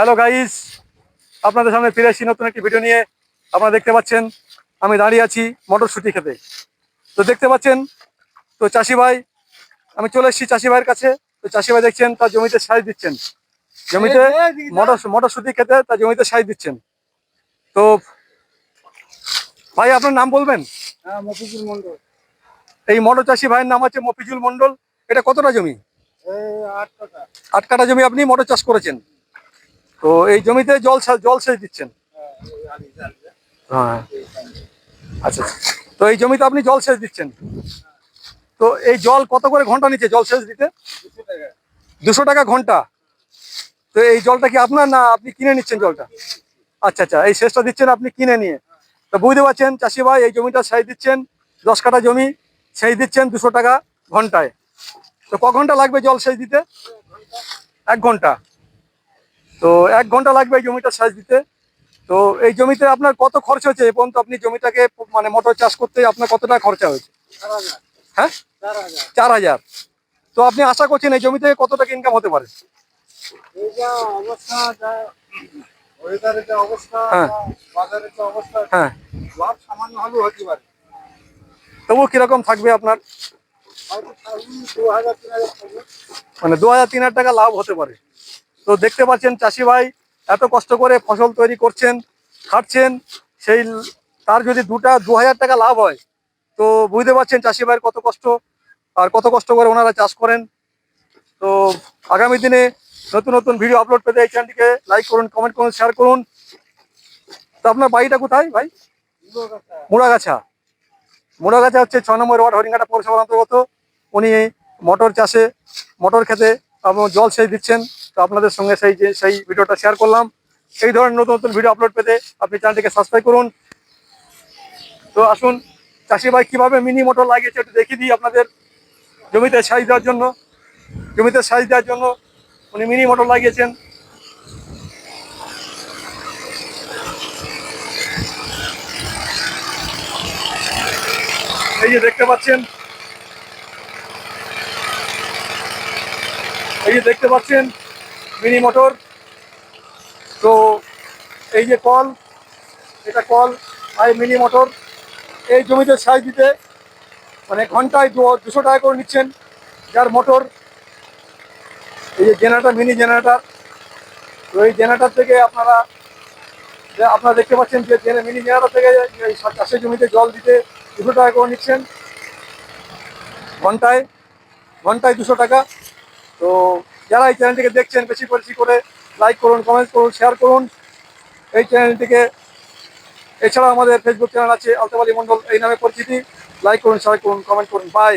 Hello guys আপনাদের সামনে ফিরে এসেছি নতুন একটি ভিডিও নিয়ে। আপনারা দেখতে পাচ্ছেন আমি দাঁড়িয়ে আছি মটরশুঁটি খেতে। তো দেখতে পাচ্ছেন তো চাষি ভাই আমি চলে এসেছি চাষি ভাইয়ের কাছে। তো চাষি ভাই দেখছেন তার জমিতে সাইজ দিচ্ছেন। জমিতে মটর মটরশুঁটি খেতে তার জমিতে সাইজ দিচ্ছেন। তো ভাই আপনার নাম বলবেন? হ্যাঁ মফিজুল মন্ডল এই মটর চাষি ভাইয়ের নাম আছে মফিজুল মন্ডল এটা কতটা জমি? আট কাটা জমি আপনি মটর চাষ করেছেন। তো এই জমিতে জল জল সেচ দিচ্ছেন? হ্যাঁ। আচ্ছা আচ্ছা। তো এই জমিতে আপনি জল সেচ দিচ্ছেন? তো এই জল কত করে ঘণ্টা নিচ্ছে জল সেচ দিতে? দুশো টাকা ঘণ্টা। তো এই জলটা কি আপনার না আপনি কিনে নিচ্ছেন জলটা? আচ্ছা আচ্ছা এই সেচটা দিচ্ছেন আপনি কিনে নিয়ে। তো বুঝতে পারছেন, চাষি ভাই, এই জমিটা সেচ দিচ্ছেন, দশ কাঠা জমি সেচ দিচ্ছেন দুশো টাকা ঘন্টায়। তো ক ঘণ্টা লাগবে জল সেচ দিতে? এক ঘণ্টা। তো এক ঘণ্টা লাগবে এই জমিটা সেচ দিতে। তো এই জমিতে আপনার কত খরচ হয়েছে এ পর্যন্ত আপনি জমিটাকে মানে মোটর চাষ করতে আপনার কত টাকা খরচা হয়েছে? হ্যাঁ? চার হাজার। তো আপনি আশা করছেন এই জমি থেকে কত টাকা ইনকাম হতে পারে? যা অবস্থা যা ওয়েদারের যা অবস্থা হ্যাঁ। হ্যাঁ। তবু কীরকম থাকবে আপনার? মানে দু হাজার তিন হাজার টাকা লাভ হতে পারে। তো দেখতে পাচ্ছেন চাষি ভাই এত কষ্ট করে ফসল তৈরি করছেন, খাটছেন, সেই তার যদি দুটা দু হাজার টাকা লাভ হয়, তো বুঝতে পারছেন চাষি ভাইয়ের কত কষ্ট আর কত কষ্ট করে ওনারা চাষ করেন। তো আগামী দিনে নতুন নতুন ভিডিও আপলোড পেতে এই চ্যানেলটিকে লাইক করুন কমেন্ট করুন শেয়ার করুন। তো আপনার বাড়িটা কোথায় ভাই? মুড়াগাছা। মুড়াগাছা হচ্ছে ছ নম্বর ওয়ার্ড হরিঙ্গাটা পৌরসভার অন্তর্গত। উনি মটর চাষে, মটর খেতে এবং জল সেচ দিচ্ছেন। তো আপনাদের সঙ্গে সেই যে সেই ভিডিওটা শেয়ার করলাম। এই ধরনের নতুন নতুন ভিডিও আপলোড পেতে আপনি চ্যানেলটিকে সাবস্ক্রাইব করুন। তো আসুন, চাষি ভাই কীভাবে মিনি মোটর লাগিয়েছে একটু দেখিয়ে দিই আপনাদের। জমিতে সাইজ দেওয়ার জন্য। জমিতে সাইজ দেওয়ার জন্য উনি মিনি মোটর লাগিয়েছেন। এই যে দেখতে পাচ্ছেন এই যে দেখতে পাচ্ছেন, মিনি মোটর। তো এই যে কল, এটা কল আর মিনি মোটর। এই জমিতে সাইজ দিতে মানে ঘন্টায় দুশো টাকা করে নিচ্ছেন যার মোটর। এই যে জেনারেটার, মিনি জেনারেটার। তো এই জেনারেটার থেকে আপনারা আপনারা দেখতে পাচ্ছেন যে মিনি জেনারেটার থেকে চাষের জমিতে জল দিতে দুশো টাকা করে নিচ্ছেন। ঘন্টায় ঘন্টায় দুশো টাকা। তো যারা এই চ্যানেলটিকে দেখছেন, বেশি বেশি করে লাইক করুন কমেন্ট করুন শেয়ার করুন। এই চ্যানেলটিকে এছাড়া আমাদের ফেসবুক চ্যানেল আছে, আলতাবালি মন্ডল এই নামে পরিচিতি। লাইক করুন শেয়ার করুন কমেন্ট করুন। বাই